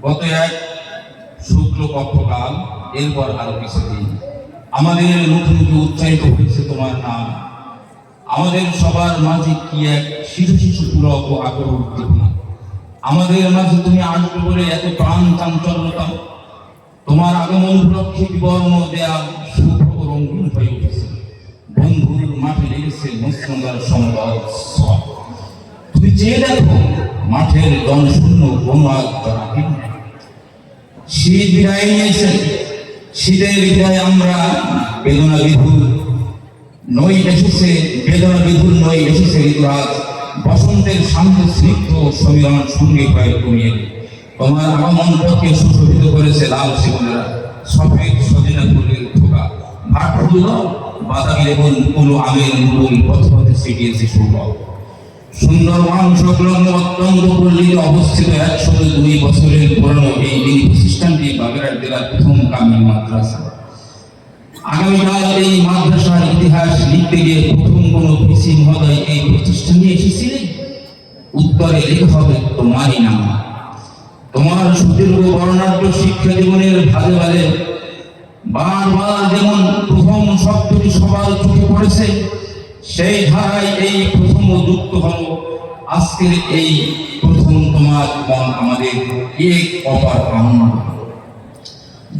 গত এক শুক্ল পক্ষকাল এরপর আরও কিছুদিন আমাদের মুখে মুখে উচ্চারিত হয়েছে তোমার নাম। আমাদের সবার মাঝে কি এক শিশু শিশু পুলক ও আগ্রহ উদ্দীপনা। আমাদের মাঝে তুমি আসবে বলে এত প্রাণ চাঞ্চল্যতা। তোমার আগমন উপলক্ষে বিবর্ণ দেয়াল শুভ ও রঙিন হয়ে উঠেছে। বন্ধুর মাঠে লেগেছে মুসলমানদের সম্পদ তুমি চেয়ে দেখো মাঠের জনশূন্য কোনো আগ শীত বিদায় শীতের বিদায় আমরা বেদনা নই এসেছে, বেদনা বিধুর নই এসেছে ঋতুরাজ। বসন্তের শান্ত স্নিগ্ধ সমীরণ সঙ্গে হয়ে এলে। তোমার আগমন পথকে সুশোভিত করেছে লাল শিবনেরা সফেদ সজিনা ফুলের থোকা ভাট ফুল বাদামি আমের মুকুল পথে পথে ছিটিয়েছে সৌরভ। সুন্দরবন সংলগ্ন অত্যন্ত পল্লীতে অবস্থিত একশো দুই বছরের পুরনো এই মিনি প্রতিষ্ঠানটি বাগেরহাট জেলার প্রথম কামিল মাদ্রাসা। আগামীকাল এই মাদ্রাসার ইতিহাস লিখতে গিয়ে প্রথম কোন পিসি মহোদয় এই প্রতিষ্ঠানে এসেছিলেন উত্তরে লিখতে হবে তোমারই নাম। তোমার সুদীর্ঘ বর্ণাঢ্য শিক্ষা জীবনের ভাজে ভাজে বারবার যেমন প্রথম শব্দটি সবার চোখে পড়েছে, সেই ধারায় এই আজকের এই প্রথম তোমার এবং আমাদের এক অপার আনন্দ।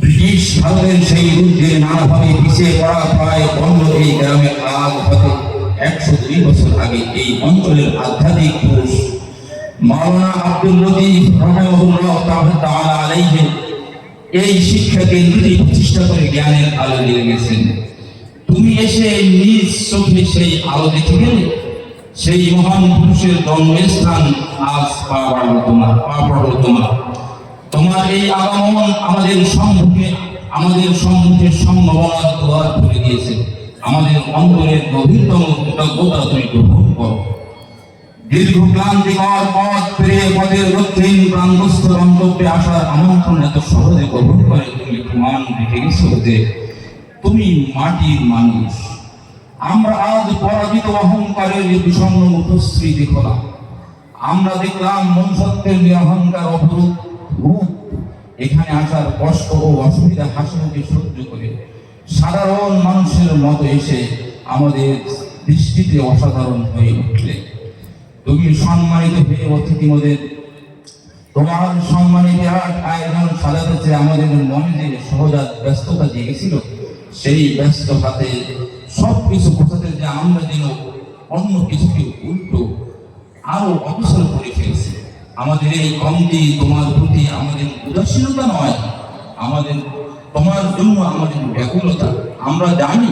ব্রিটিশ ভারতের সেই যুদ্ধে নানাভাবে পিছিয়ে পড়া প্রায় বন্ধ এই গ্রামে হতে একশো দুই বছর আগে এই অঞ্চলের আধ্যাত্মিক পুরুষ মাওলানা আব্দুল এই শিক্ষা কেন্দ্রটি প্রতিষ্ঠা করে জ্ঞানের আলো দিয়ে গেছেন। তুমি এসে নিজ চোখে সেই আলো দেখে গেলে সেই মহান পুরুষের জন্মস্থান আজ পা তোমার পা তোমার। তোমার এই আগমন আমাদের সম্মুখে আমাদের সম্মুখে সম্ভাবনার দ্বার খুলে দিয়েছে। আমাদের অন্তরের গভীরতম কৃতজ্ঞতা তুমি গ্রহণ করো। দীর্ঘ ক্লান্তিকর পথ পেরিয়ে পথের গন্তব্যে আসার আমন্ত্রণ এত সহজে গ্রহণ করে তুমি প্রমাণ রেখে গেছো যে তুমি মাটির মানুষ। আমরা আজ পরাজিত অহংকারের বিষণ্ণ মুখশ্রী দেখলাম আমরা দেখলাম মনুষ্যত্বের নিরহংকার অপরূপ রূপ, এখানে আসার কষ্ট ও অসুবিধা হাসি মুখে সহ্য করে সাধারণ মানুষের মতো এসে আমাদের দৃষ্টিতে অসাধারণ হয়ে উঠলে। তুমি সম্মানিত হয়ে অতিথি মোদের? তোমার সম্মানিত আয়োজন সাজাতে আমাদের মনে যে সহজাত ব্যস্ততা জেগেছিল, সেই ব্যস্ত হাতে সব কিছু বোঝাতে যে আমরা যেন অন্য কিছুকে উল্টো আরও অবসর করে ফেলছি। আমাদের এই কমতি তোমার প্রতি আমাদের উদাসীনতা নয়, আমাদের তোমার জন্য আমাদের ব্যাকুলতা। আমরা জানি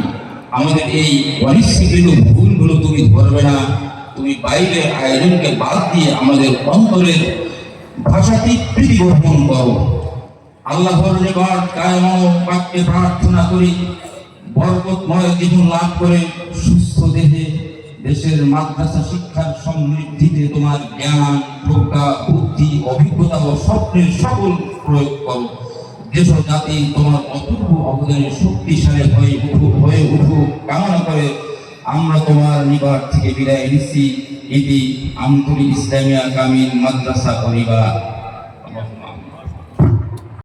আমাদের এই পরিস্থিতির ভুলগুলো তুমি ধরবে না। তুমি বাইরের আয়োজনকে বাদ দিয়ে আমাদের অন্তরের ভাষাটি প্রীতি গ্রহণ করো। আল্লাহর নিকট কায়ম বাক্যে প্রার্থনা করি বরকতময় জীবন লাভ করে সুস্থ দেহে দেশের মাদ্রাসা শিক্ষার সমৃদ্ধিতে তোমার জ্ঞান, প্রজ্ঞা, বুদ্ধি, অভিজ্ঞতা ও স্বপ্নের সকল প্রয়োগ করো। দেশ জাতি তোমার অপূর্ব অবদানে শক্তিশালী হয়ে উঠুক হয়ে উঠুক, কামনা করে আমরা তোমার নিবার থেকে বিদায় নিচ্ছি। এটি আন্তরিক ইসলামিয়া কামিন মাদ্রাসা পরিবার।